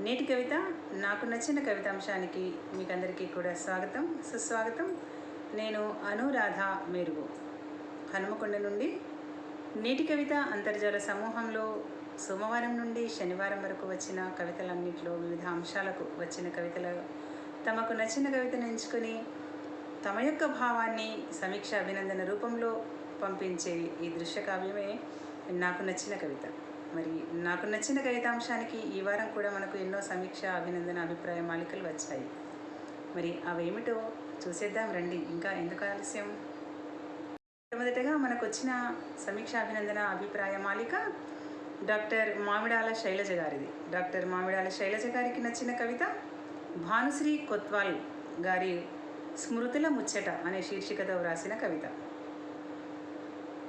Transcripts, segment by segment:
నేటి కవిత నాకు నచ్చిన కవితాంశానికి మీకందరికీ కూడా స్వాగతం. సుస్వాగతం. నేను అనురాధ మెరుగు. హనుమకొండ నుండి నేటి కవిత అంతర్జాల సమూహంలో సోమవారం నుండి శనివారం వరకు వచ్చిన కవితలన్నింటిలో వివిధ అంశాలకు వచ్చిన కవితలు తమకు నచ్చిన కవితను ఎంచుకొని తమ యొక్క భావాన్ని సమీక్ష అభినందన రూపంలో పంపించే ఈ దృశ్య కావ్యమే నాకు నచ్చిన కవిత. మరి నాకు నచ్చిన కవితాంశానికి ఈ వారం కూడా మనకు ఎన్నో సమీక్ష అభినందన అభిప్రాయ మాలికలు వచ్చాయి. మరి అవేమిటో చూసేద్దాం రండి. ఇంకా ఎందుకు ఆలస్యం? మొదటగా మనకు వచ్చిన సమీక్ష అభినందన అభిప్రాయ మాలిక డాక్టర్ మామిడాల శైలజ గారిది. డాక్టర్ మామిడాల శైలజ గారికి నచ్చిన కవిత భానుశ్రీ కొత్వాల్ గారి స్మృతుల ముచ్చట అనే శీర్షికతో వ్రాసిన కవిత.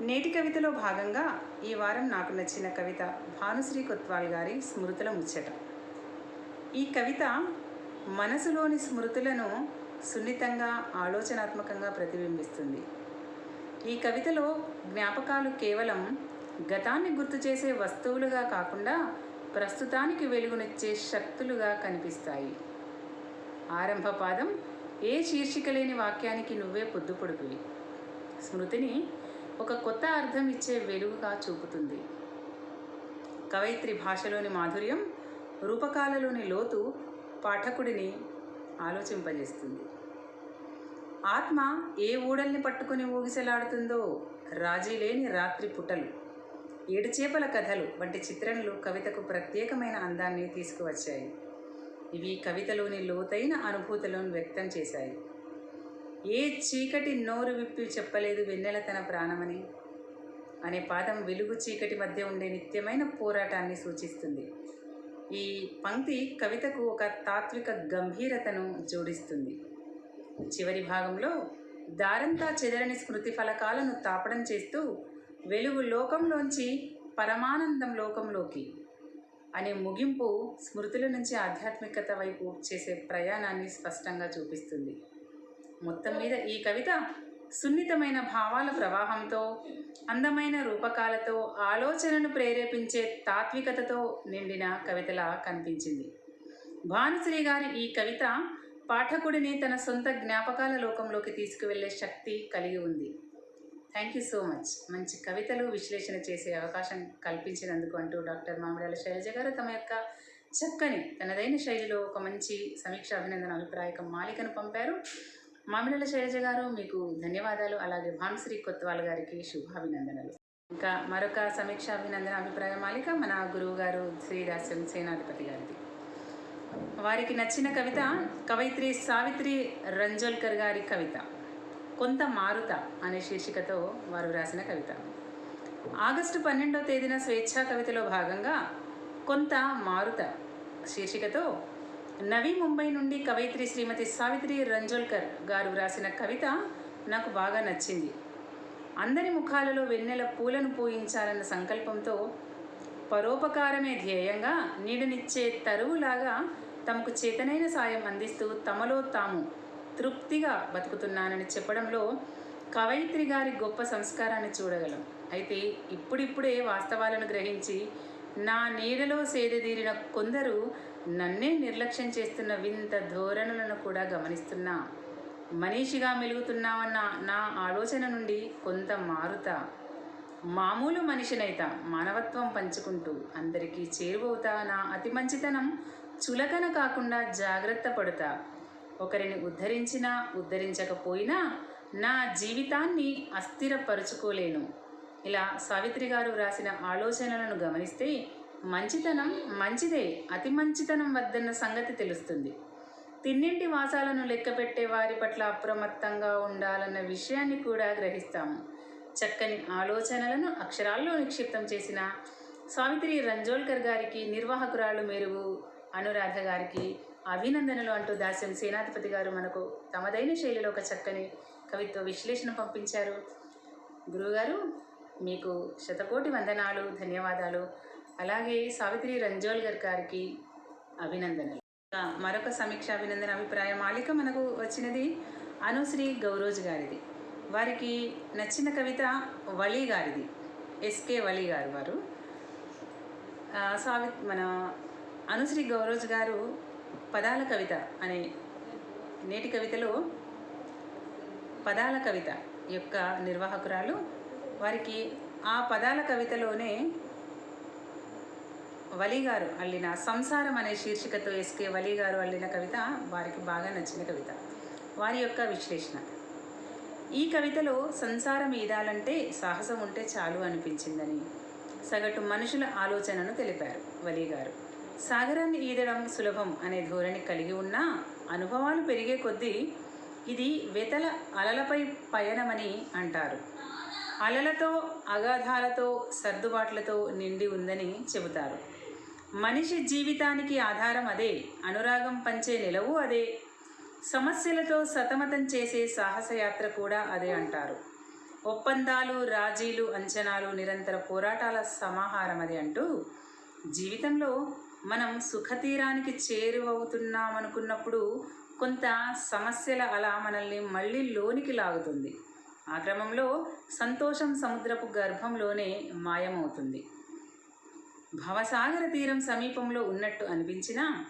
నేటి కవితలో భాగంగా ఈ వారం నాకు నచ్చిన కవిత భానుశ్రీ కొత్వాల్ గారి స్మృతుల ముచ్చట. ఈ కవిత మనసులోని స్మృతులను సున్నితంగా ఆలోచనాత్మకంగా ప్రతిబింబిస్తుంది. ఈ కవితలో జ్ఞాపకాలు కేవలం గతాన్ని గుర్తు చేసే వస్తువులుగా కాకుండా ప్రస్తుతానికి వెలుగునిచ్చే శక్తులుగా కనిపిస్తాయి. ఆరంభ పాదం ఏ శీర్షిక లేని వాక్యానికి నువ్వే పొద్దుపొడుపువి స్మృతిని ఒక కొత్త అర్థం ఇచ్చే వెలుగుగా చూపుతుంది. కవయిత్రి భాషలోని మాధుర్యం రూపకాలలోని లోతు పాఠకుడిని ఆలోచింపజేస్తుంది. ఆత్మ ఏ ఊడల్ని పట్టుకుని ఊగిసలాడుతుందో రాజీ లేని రాత్రి పుటలు ఏడుచేపల కథలు వంటి చిత్రణలు కవితకు ప్రత్యేకమైన అందాన్ని తీసుకువచ్చాయి. ఇవి కవితలోని లోతైన అనుభూతులను వ్యక్తం చేశాయి. ఏ చీకటి నోరు విప్పి చెప్పలేదు వెన్నెల తన ప్రాణమని? అనే పాదం వెలుగు చీకటి మధ్య ఉండే నిత్యమైన పోరాటాన్ని సూచిస్తుంది. ఈ పంక్తి కవితకు ఒక తాత్విక గంభీరతను జోడిస్తుంది. చివరి భాగంలో దారంతా చెదరని స్మృతి ఫలకాలను తాపడం చేస్తూ వెలుగు లోకంలోంచి పరమానందం లోకంలోకి అనే ముగింపు స్మృతుల నుంచి ఆధ్యాత్మికత వైపు చేసే ప్రయాణాన్ని స్పష్టంగా చూపిస్తుంది. మొత్తం మీద ఈ కవిత సున్నితమైన భావాల ప్రవాహంతో అందమైన రూపకాలతో ఆలోచనను ప్రేరేపించే తాత్వికతతో నిండిన కవితలా కనిపించింది. భానుశ్రీ గారి ఈ కవిత పాఠకుడిని తన సొంత జ్ఞాపకాల లోకంలోకి తీసుకువెళ్ళే శక్తి కలిగి ఉంది. Thank you so much. మంచి కవితలు విశ్లేషణ చేసే అవకాశం కల్పించినందుకు అంటూ డాక్టర్ మామిడాల శైలజ గారు తమ యొక్క చక్కని తనదైన శైలిలో ఒక మంచి సమీక్ష అభినందన అభిప్రాయక మాలికను పంపారు. మామిడల శైలజ గారు మీకు ధన్యవాదాలు. అలాగే భానుశ్రీ కొత్వాల్ గారికి శుభాభినందనలు. ఇంకా మరొక సమీక్ష అభినందన అభిప్రాయ మాలిక మన గురువు గారు శ్రీదాసం సేనాధిపతి గారిది. వారికి నచ్చిన కవిత కవయిత్రి సావిత్రి రంజోల్కర్ గారి కవిత కొంత మారుత అనే శీర్షికతో వారు రాసిన కవిత. ఆగస్టు పన్నెండో తేదీన స్వేచ్ఛా కవితలో భాగంగా కొంత మారుత శీర్షికతో నవీ ముంబై నుండి కవయిత్రి శ్రీమతి సావిత్రి రంజోల్కర్ గారు వ్రాసిన కవిత నాకు బాగా నచ్చింది. అందరి ముఖాలలో వెన్నెల పూలను పూయించాలన్న సంకల్పంతో పరోపకారమే ధ్యేయంగా నీడనిచ్చే తరువులాగా తమకు చేతనైన సాయం అందిస్తూ తమలో తాము తృప్తిగా బతుకుతున్నానని చెప్పడంలో కవయిత్రి గారి గొప్ప సంస్కారాన్ని చూడగలం. అయితే ఇప్పుడిప్పుడే వాస్తవాలను గ్రహించి నా నీడలో సేదదీరిన కొందరు నన్నే నిర్లక్ష్యం చేస్తున్న వింత ధోరణులను కూడా గమనిస్తున్నా. మనీషిగా మెలుగుతున్నావన్న నా ఆలోచన నుండి కొంత మారుతా. మామూలు మనిషినైతా మానవత్వం పంచుకుంటూ అందరికీ చేరువవుతా నా అతి మంచితనం చులకన కాకుండా జాగ్రత్త పడుతా. ఒకరిని ఉద్ధరించినా ఉద్ధరించకపోయినా నా జీవితాన్ని అస్థిరపరుచుకోలేను. ఇలా సావిత్రి గారు వ్రాసిన ఆలోచనలను గమనిస్తే మంచితనం మంచిదే అతి మంచితనం వద్దన్న సంగతి తెలుస్తుంది. తిన్నింటి వాసాలను లెక్కపెట్టే వారి పట్ల అప్రమత్తంగా ఉండాలన్న విషయాన్ని కూడా గ్రహిస్తాము. చక్కని ఆలోచనలను అక్షరాల్లో నిక్షిప్తం చేసిన సావిత్రి రంజోల్కర్ గారికి నిర్వాహకురాలు మెరుగు అనురాధ గారికి అభినందనలు అంటూ దాస్యం సేనాధిపతి గారు మనకు తమదైన శైలిలో ఒక చక్కని కవిత్వ విశ్లేషణ పంపించారు. గురువుగారు మీకు శతకోటి వందనాలు ధన్యవాదాలు. అలాగే సావిత్రి రంజోల్కర్ గారికి అభినందనలు. మరొక సమీక్ష అభినందన అభిప్రాయ మాలిక మనకు వచ్చినది అనుశ్రీ గౌరోజ్ గారిది. వారికి నచ్చిన కవిత వలి గారిది. ఎస్కే వలి గారు వారు. సావి మన అనుశ్రీ గౌరోజ్ గారు పదాల కవిత అనే నేటి కవితలో పదాల కవిత యొక్క నిర్వాహకురాలు వారికి ఆ పదాల కవితలోనే వలిగారు అల్లిన సంసారం అనే శీర్షికతో ఎస్కే వలిగారు అల్లిన కవిత వారికి బాగా నచ్చిన కవిత. వారి యొక్క విశ్లేషణ. ఈ కవితలో సంసారం ఈదాలంటే సాహసం ఉంటే చాలు అనిపించిందని సగటు మనుషుల ఆలోచనను తెలిపారు వలిగారు. సాగరాన్ని ఈదడం సులభం అనే ధోరణి కలిగి ఉన్నా అనుభవాలు పెరిగే కొద్దీ ఇది వెతల అలలపై పయనమని అంటారు. అలలతో అగాధాలతో సర్దుబాట్లతో నిండి ఉందని చెబుతారు. మనిషి జీవితానికి ఆధారం అదే అనురాగం పంచే నిలవు అదే. సమస్యలతో సతమతం చేసే సాహసయాత్ర కూడా అదే అంటారు. ఒప్పందాలు రాజీలు అంచనాలు నిరంతర పోరాటాల సమాహారం అది అంటూ జీవితంలో మనం సుఖతీరానికి చేరువవుతున్నామనుకున్నప్పుడు కొంత సమస్యల అలా మనల్ని మళ్ళీ లోనికి లాగుతుంది. ఆ క్రమంలో సంతోషం సముద్రపు గర్భంలోనే మాయమవుతుంది. భవసాగర తీరం సమీపంలో ఉన్నట్టు అనిపించినా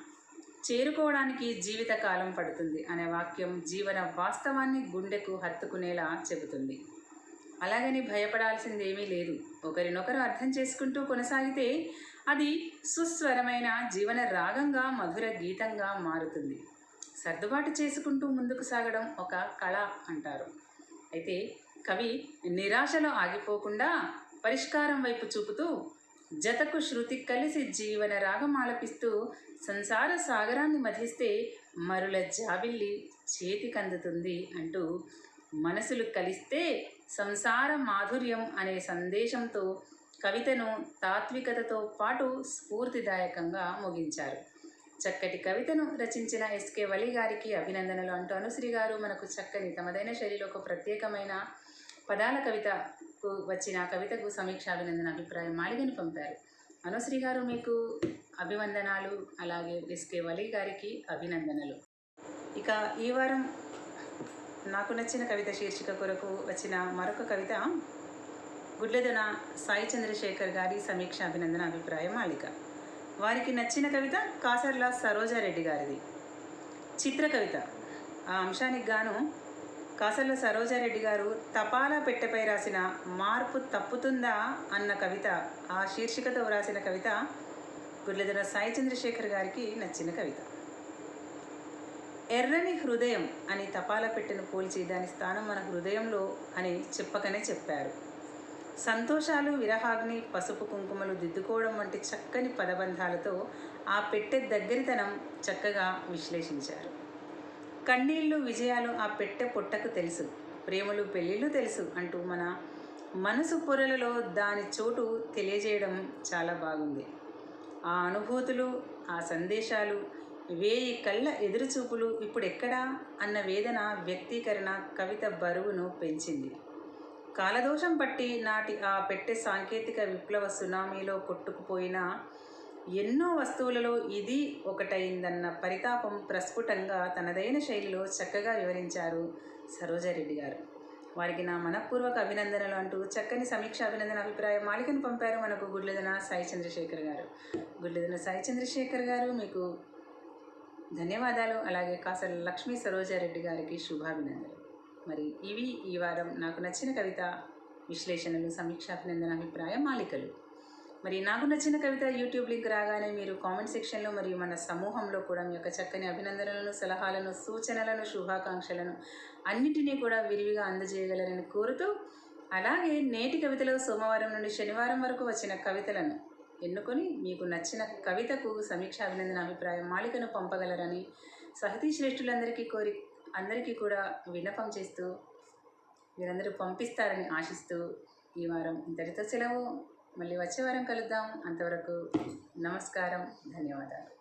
చేరుకోవడానికి జీవితకాలం పడుతుంది అనే వాక్యం జీవన వాస్తవాన్ని గుండెకు హత్తుకునేలా చెబుతుంది. అలాగని భయపడాల్సిందేమీ లేదు. ఒకరినొకరు అర్థం చేసుకుంటూ కొనసాగితే అది సుస్వరమైన జీవన రాగంగా మధుర గీతంగా మారుతుంది. సర్దుబాటు చేసుకుంటూ ముందుకు సాగడం ఒక కళ అంటారు. అయితే కవి నిరాశలో ఆగిపోకుండా పరిష్కారం వైపు చూపుతూ జతకు శృతి కలిసి జీవన రాగం ఆలపిస్తూ సంసార సాగరాన్ని మధిస్తే మరుల జాబిల్లి చేతికందుతుంది అంటూ మనసులు కలిస్తే సంసార మాధుర్యం అనే సందేశంతో కవితను తాత్వికతతో పాటు స్ఫూర్తిదాయకంగా ముగించారు. చక్కటి కవితను రచించిన ఎస్కే వలి గారికి అభినందనలు అంటూ అనుశ్రీ గారు మనకు చక్కని తమదైన శైలిలో ఒక ప్రత్యేకమైన పదాల కవితకు వచ్చిన కవితకు సమీక్ష అభినందన అభిప్రాయం మాలికను పంపారు. అనుశ్రీ గారు మీకు అభివందనాలు అలాగే ఎస్కే వలి గారికి అభినందనలు. ఇక ఈ వారం నాకు నచ్చిన కవిత శీర్షిక కొరకు వచ్చిన మరొక కవిత గుడ్లెదన సాయి చంద్రశేఖర్ గారి సమీక్ష అభినందన అభిప్రాయం మాలిక. వారికి నచ్చిన కవిత కాసర్ల సరోజారెడ్డి గారిది. చిత్ర కవిత. ఆ అంశానికి గాను కాసల సరోజారెడ్డి గారు తపాలా పెట్టెపై రాసిన మార్పు తప్పుతుందా అన్న కవిత ఆ శీర్షికతో వ్రాసిన కవిత గుర్లెదన సాయి చంద్రశేఖర్ గారికి నచ్చిన కవిత. ఎర్రని హృదయం అని తపాలా పెట్టెను పోల్చి దాని స్థానం మన హృదయంలో అని చెప్పకనే చెప్పారు. సంతోషాలు విరహాగ్ని పసుపు కుంకుమలు దిద్దుకోవడం వంటి చక్కని పదబంధాలతో ఆ పెట్టె దగ్గరితనం చక్కగా విశ్లేషించారు. కన్నీళ్ళు విజయాలు ఆ పెట్టె పొట్టకు తెలుసు. ప్రేమలు పెళ్ళిళ్ళు తెలుసు అంటూ మన మనసు పొరలలో దాని చోటు తెలియజేయడం చాలా బాగుంది. ఆ అనుభూతులు ఆ సందేశాలు వేయి కళ్ళ ఎదురుచూపులు ఇప్పుడు ఎక్కడా అన్న వేదన వ్యక్తీకరణ కవిత బరువును పెంచింది. కాలదోషం పట్టి నాటి ఆ పెట్టె సాంకేతిక విప్లవ సునామీలో కొట్టుకుపోయిన ఎన్నో వస్తువులలో ఇది ఒకటైందన్న పరితాపం ప్రస్ఫుటంగా తనదైన శైలిలో చక్కగా వివరించారు సరోజారెడ్డి గారు. వారికి నా మనపూర్వక అభినందనలు అంటూ చక్కని సమీక్ష అభినందన అభిప్రాయం మాలికను పంపారు మనకు గుడ్లెదన సాయి చంద్రశేఖర్ గారు. గుడ్లెదన సాయి చంద్రశేఖర్ గారు మీకు ధన్యవాదాలు. అలాగే కాసల లక్ష్మీ సరోజారెడ్డి గారికి శుభాభినందనలు. మరి ఇవి ఈ వారం నాకు నచ్చిన కవిత విశ్లేషణలు సమీక్షాభినందన అభిప్రాయం మాలికలు. మరి నాకు నచ్చిన కవిత యూట్యూబ్ లింక్ రాగానే మీరు కామెంట్ సెక్షన్లో మరియు మన సమూహంలో కూడా మీ యొక్క చక్కని అభినందనలను సలహాలను సూచనలను శుభాకాంక్షలను అన్నిటినీ కూడా విరివిగా అందజేయగలరని కోరుతూ అలాగే నేటి కవితలో సోమవారం నుండి శనివారం వరకు వచ్చిన కవితలను ఎన్నుకొని మీకు నచ్చిన కవితకు సమీక్ష అభినందన అభిప్రాయం మాలికను పంపగలరని సహతీ శ్రేష్ఠులందరికీ కోరి అందరికీ కూడా విన్నపం చేస్తూ మీరందరూ పంపిస్తారని ఆశిస్తూ ఈ వారం ఇంతటితో సెలవు. మళ్ళీ వచ్చే వారం కలుద్దాం. అంతవరకు నమస్కారం. ధన్యవాదాలు.